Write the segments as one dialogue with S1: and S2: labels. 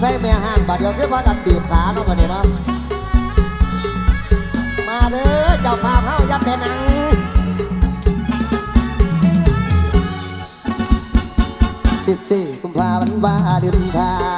S1: ใส่แม่ห้างบาดเดียวคือว่ากันบีบขาเนาะบัดนี้เนาะมาเด้อเจ้าภาพเฮายับเต็นหนังสิบสี่กุมภาพันธ์วาดินทา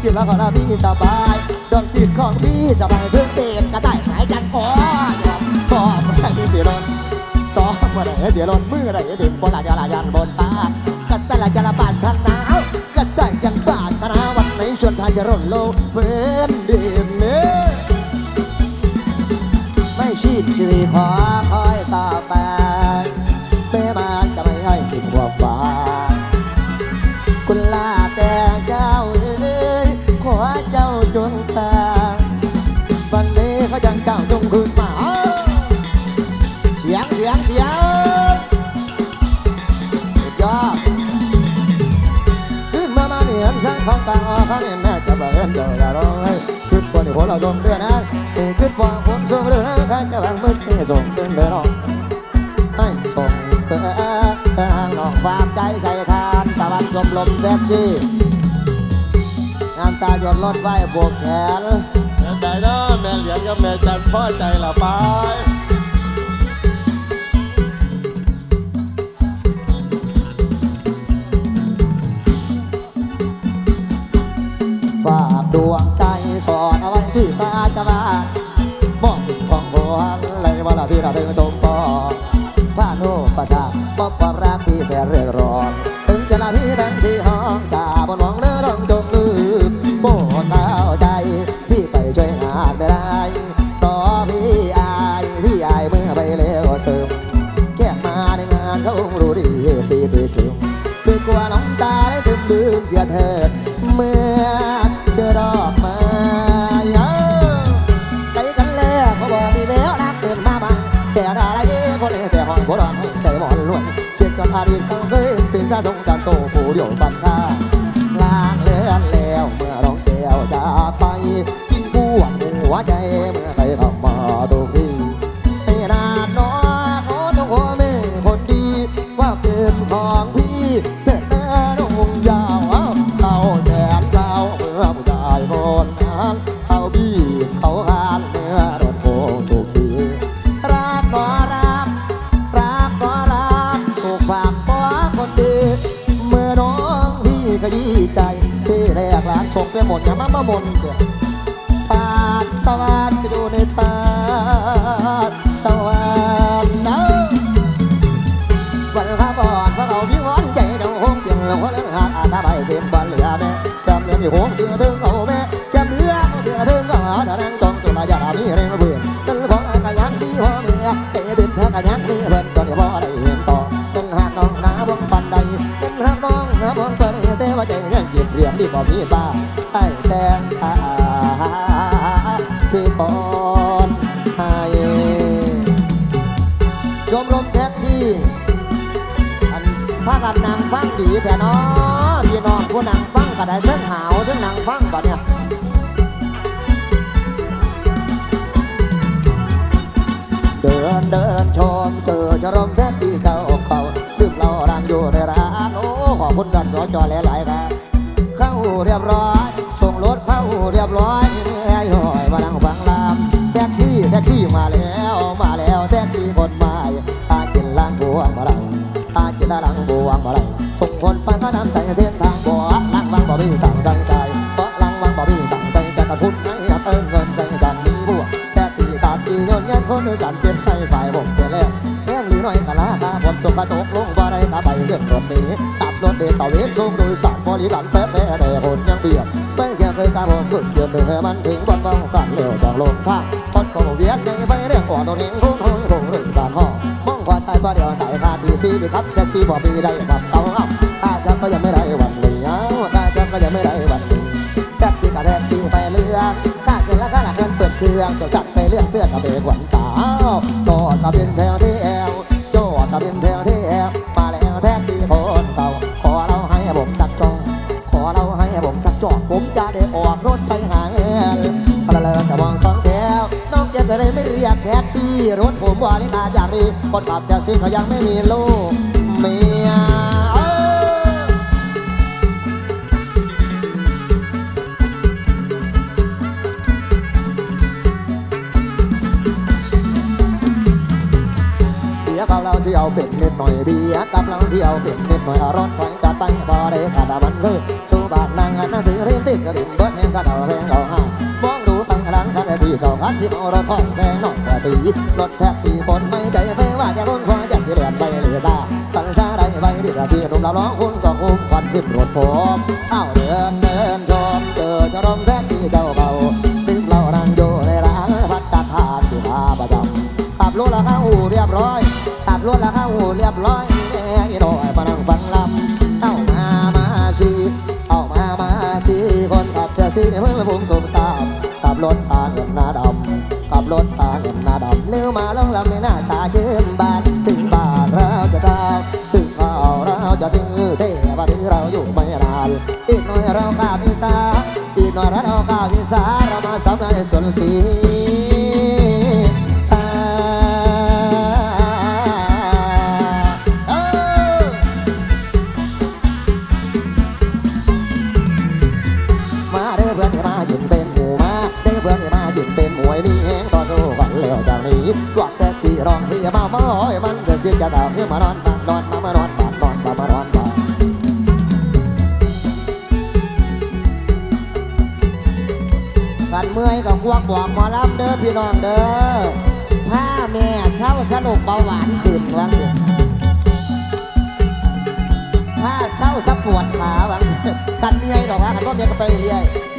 S1: จที่มอบไปนาหัวใจที่บ่อไปนางหัวใจที่บ่อไปนางคนละที่เลี้ยงวันทักว่าเด่นตายดวงจิตของเราพี่สบายดวงจิตของพี่สบายเพื่อเต็มกระต่ายหายจันคอชอบเมื่อไหร่เสียรอนชอบเมื่อไหร่เสียรอนเมื่อไหร่ถึงบนหลาจะลายันบนตากัดแต่ละจะละบาดขนาวกัดแต่ายยังบาดขนาวันไหนชวนทางจะร่นโลเพื่อนเดิมเนื้อไม่ชีดชีขอคอ เสียงเสียงสุดยอดขึ้นมามาเนี่ยช่างของกลางออกเขาเนี่ยแม่จะเห็นเจ้าอย่าร้องให้ขึ้นบนหัวเราดมเดือนะขึ้นฟองฝนส่งเดือนะใครจะบังมืดให้ส่งขึ้นเดือนออกให้ส่งเธอทางนอกฝากใจใส่ทานตะวันลมลมแทบชีน้ำตาหยดลดไว้บวกแขน
S2: เดี๋ยวใจเนาแม่เหลียงกับแม่จันพ่อใจละไป
S1: ดวงใจสอนเอาไว้ที่ตาจะมามองถึงของบัวเลยว่าละที่เราถึงชมปองผ้าโนประชาปอบความรักที่แสนเร่งร้อน ถึงก็หาทางนั่งตรงสุดายามีเรื่องเบื่อนั่นของกะยังดีพ่อแม่เตะติดแท้กะยังมีเพื่อนตอนนี้พ่อได้เห็นต่อเป็นหาน้องนาบงปันใดเป็นหาน้องนาบงเปันแต่ว่าใจยังหยิบเหรียญดีบ่มีบ้าให้แต่งสาพี่ปอนให้ชมรมแท็กซี่อันพากันนางฟังดีแต่น้อพี่น้องผู้นางฟังก็ได้เส้นหาวเส้นนางฟังบัดเนี่ย ดินเดินชมเจอชมรมแท็กซี่เก่าเขาลืมเรารังอยู่ในร้านโอ้ขอบคุณกันรอจอหลายๆครับเข้าเรียบร้อยส่งรถเข้าเรียบร้อย งทรงโดยสารบริการแฟแฟแต่คนยังเบียดไม่แก่เคการอกเกิดเกิดเธอมันถึงบนเบากันเร็วจังลงท่างบนเขาเวียดในไปเรียกก่อนตัวเองคงคงคงสารห่อมองควาใส่ประเดี๋ยวไหนคาทีซีดีครับแค่ซีบอกมีได้บัดเสาเอาข้าจะก็ยังไม่ได้วันหนึ่งเอาข้าฉัก็ยังไม่ได้วันหนึ่งแท็กซี่กับแท็กซี่ไปเรื่องข้าเกินแล้วข้าหลัเงินเปิดเครื่องสดสักไปเรื่องเพื่อนกับเบกวันตาก็จะเป็นแถวนี้ จะได้ไม่เรียกแท็กซี่ รถผมวาลิลาจากรีคนขับแท็กซี่เขายังไม่มีลูกเมียกับเราเที่อาเป็นนิดหน่อยเบียกับเราเที่อาเป็นนิดหน่อยรถไฟกัดไปบ่ได้ขาดมันเลยชูบาทนางนั่นถึงเรียมติดกระดิ่ง ที่เอารถขอแม่นอนแต่ตีรถแท็กซี่คนไม่ใจไม่ว่าจะคนขอยจะเสียแดนไปหรือซาตันซาได้ไปที่ราชีรุมเราร้องคุณก็คุ้มควันขึ้นรถผมเอ้าเดือน สาปีนอรัตออกาวิสารามาสำนักในสวนสี uma beca pra ele aí.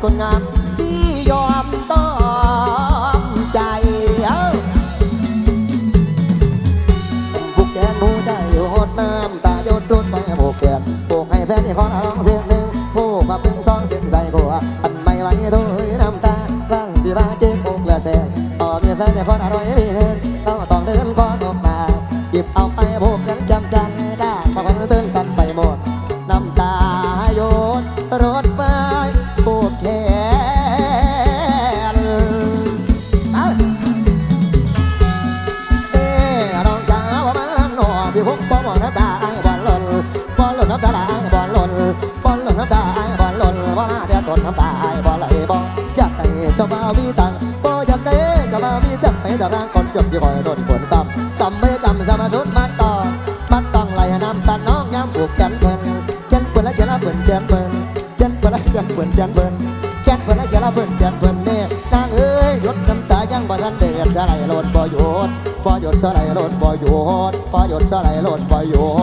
S1: con ngang เสียเบิ่นแก๊กเบิ่นไอ้เจ้าลเบิ่นแก๊กเบิ่นเนี่ยนางเอ้ยหยดน้ำตายังบ่ทันเดือดจะไหลหล่นบ่หยุดบ่หยุดจะไหลหล่นบ่หยุดบ่หยุดจะไหลหล่นบ่หยุด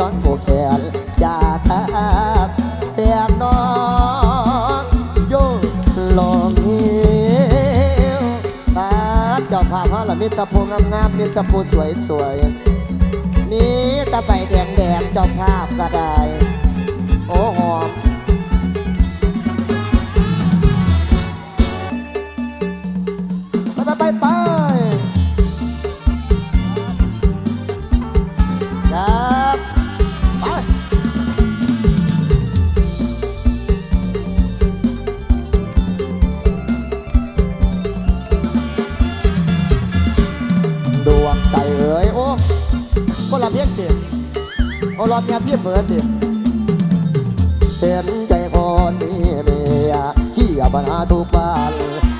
S1: ตอนกูแขนอยากแทับแฟกนองโยลงเหี้ยวตาเจ้าภาพพระมิตรภูงามงามมิตรภูสวยสวยมีตะใบแดงแดงเจ้าภาพก็ได้ โอ้หอม เขารอเมียที่เหมือนดิเห็นใจคนนี้เมียขี้ปัญหาทุกบ้าน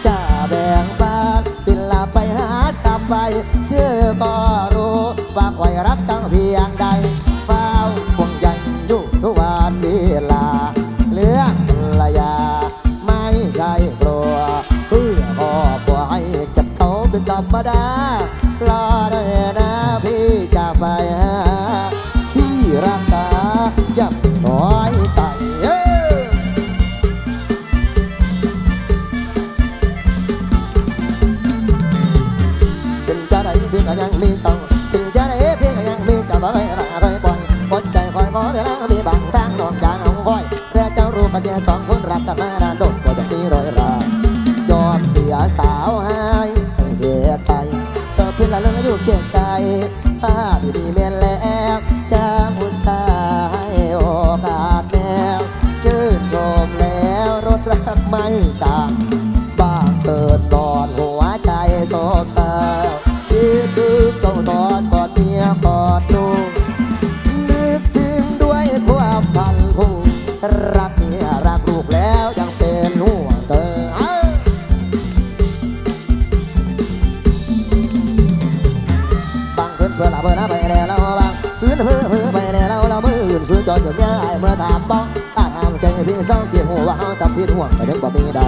S1: จะแบ่งบ้านเป็นลาไปหาสามไปเธอก่อน ก็ยังมีต่อ อนจนเยอะไอเมื่อถามบ้องถ้าถามใจพี่เศร้าเกี่ยวหัวว่าเทำผิดห่วงแต่ถึงบ่มีใด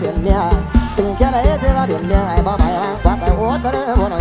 S1: เดือนเมียถึงแค่ไหนเธอว่าเดือนเมียไอ้บ่ไปวางกว่าไปโอ้เธอเด้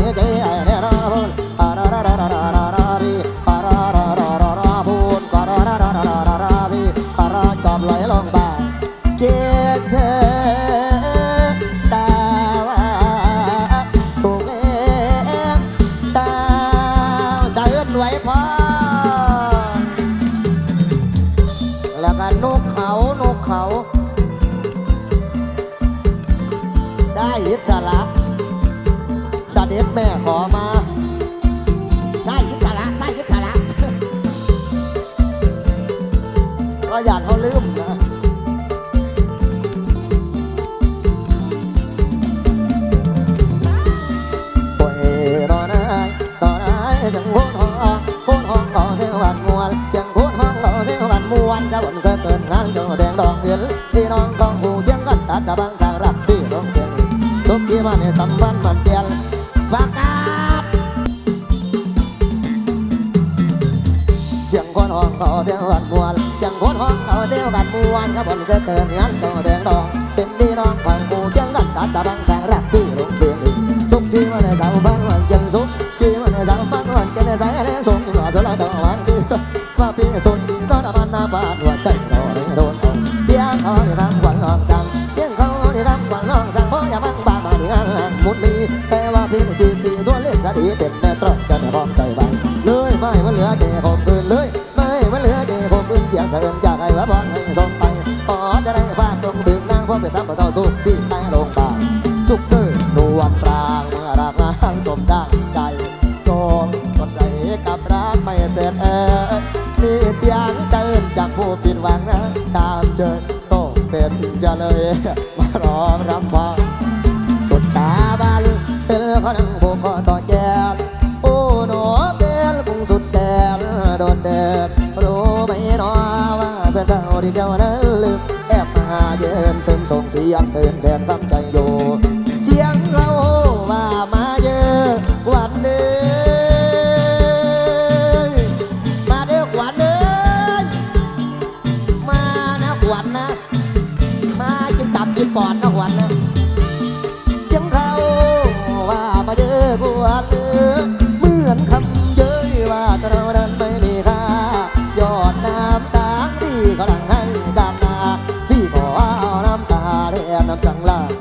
S1: này sao bán hoàn chân số kia mà này sao bán hoàn chân này sao lên xuống nhỏ số là đỏ hoàng kia qua phía này xuống เป็นขนังผูกต่อแกนโอ้หนอเป็นคงสุดแสนโดดเด่นรู้ไหมหนอว่าเป็นเราที่เดียวนั้นลืมแอบมาเย็นเสริมส่งเสียงเสริมแดนทำใจอยู่เสีย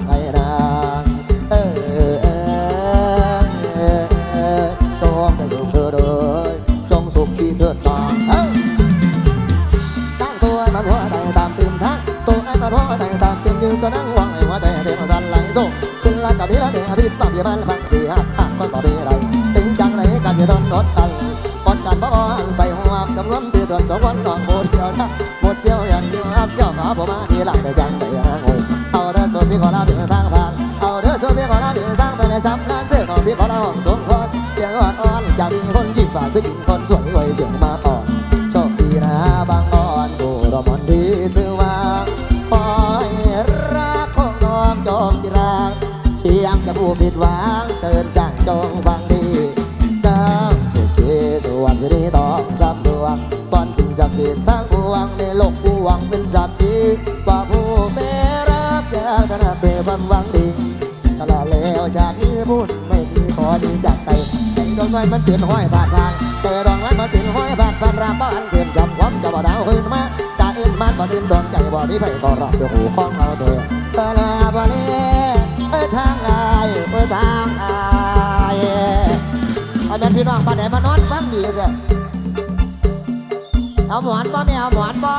S1: ไงนางเออเออเออเออจงไปสุขเธอเลยจงสุขที่เถิดนองเอ้าตั้งตัวมันหัวใจตามตื่นทั้งตัวไอ้มันหัวใจตามตื่นยืนก็นั่งหวังไอ้หัวใจเดินสั่นไหลโซ่ขึ้นลำกับพี่ละเดือดพี่ปั๊บยี่มันพังสี่หักหักก็ต่อดีไรถึงจังเลยกันจะโดนรถตันกดกันบ่ไปหัวสำรวมที่ตัวสองวันนองโบเดียวนะหมดเดียวอย่างเดียวครับเจ้าขาผมมาทีหลังแต่ยังไม่หา พี่ขอลาห้องสงพรเสียงอ่อนๆจะมีคนยิ้มฝากผู้หญิงคนสวยไว้เสียงมาอ่อนโชคดีนะบางอ่อนดูรอมนที่ถือว่าคอยรักของน้องจงที่รักเชียงจะผู้ผิดหวังเสร์นสั่งจงฟังดีดังสุขีสวรรค์ที่ต้องรับดวงตอนสิ่งศักดิ์สิทธิ์ทั้งปวงในโลกปวงเป็นสัตว์ที่ว่าผู้แม่รักจะขนาเป็นความหวัง ใจดวงน้มันเปลี่ยนห้อยบาดทางแต่ดวงน้มันเปลี่ยนห้อยบาดฟันราบ้านเปลี่ยนจำความจะบ่ดาวคืนมาตาเอ็นมันบ่ดินดวงใจบ่ดีไปก็รับด้วยหูของเราเถอะเออลาบ่เล่เออทางอายเออทางอายอันนั้นพี่น้องบ้านไหนมานอนฟังดีเถอะเอาหมอนบ่ไม่เอาหมอนบ่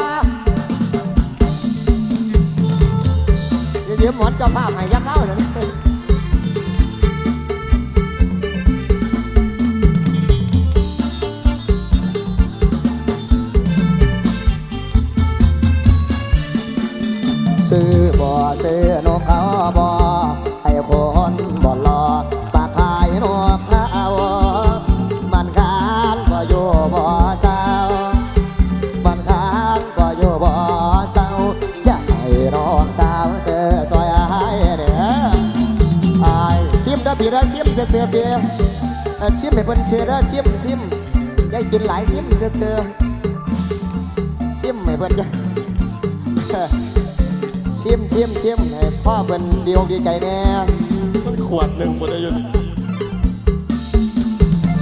S1: เดี๋ยวหมอนเจะภาพให้ยักษ์เข้าเดี๋ย ซื้อนกเขาบ่ให้คนบ่รอปากขายนกเขามันขานบ่อยู่บ่เศร้ามันขานบ่อยู่บ่เศร้าอยากให้น้องสาวเสื้อซอยให้เด้ออายชิมเด้อพี่เด้อชิมเสือเปียชิมให้เพิ่นเสือเด้อชิมชิมใจกินหลายชิมเด้อเธอชิมให้เพิ่นเด้ อชิมชิมชิมให้พ่อเป็นเดีอกดีใจแน่
S2: มันขวดหนึ่งหมดเลยยู่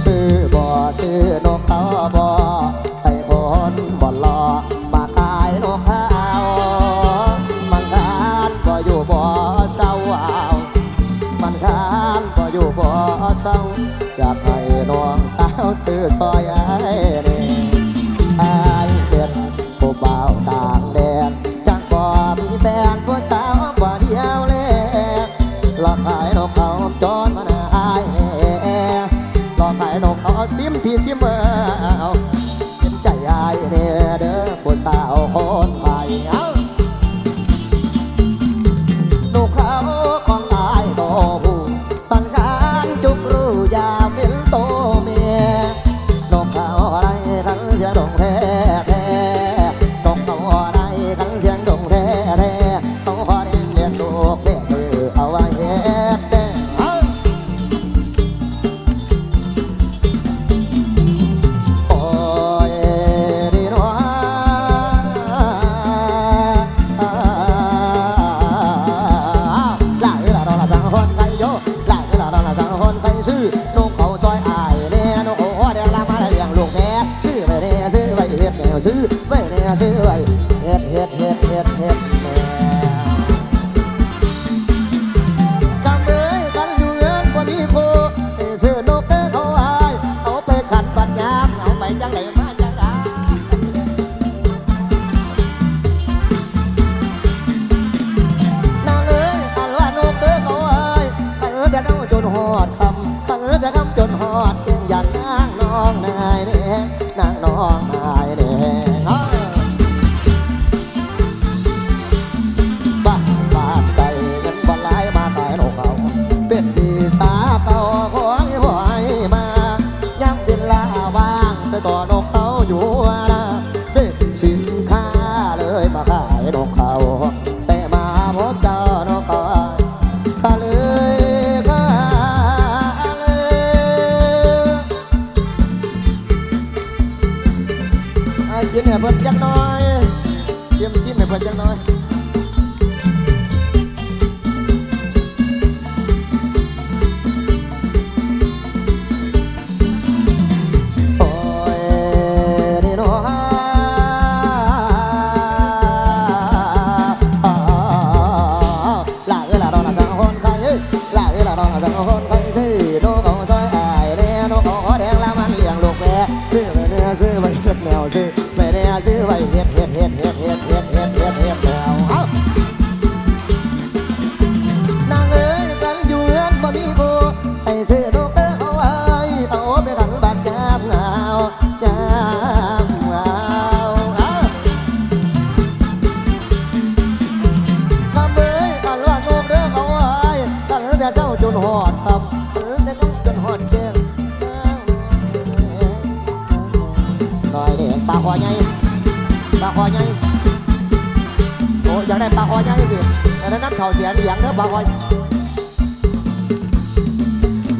S1: ซื้อบ่อซื้อนกเขาบ่อให้คนบ่รอมาขายนกเขามันขานบ่อยู่บ่อเจ้าเอามันขานบ่อยู่บ่อเจ้าอยากให้น้องสาวซื้อซอยไอ้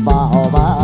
S1: บ่าวบ้า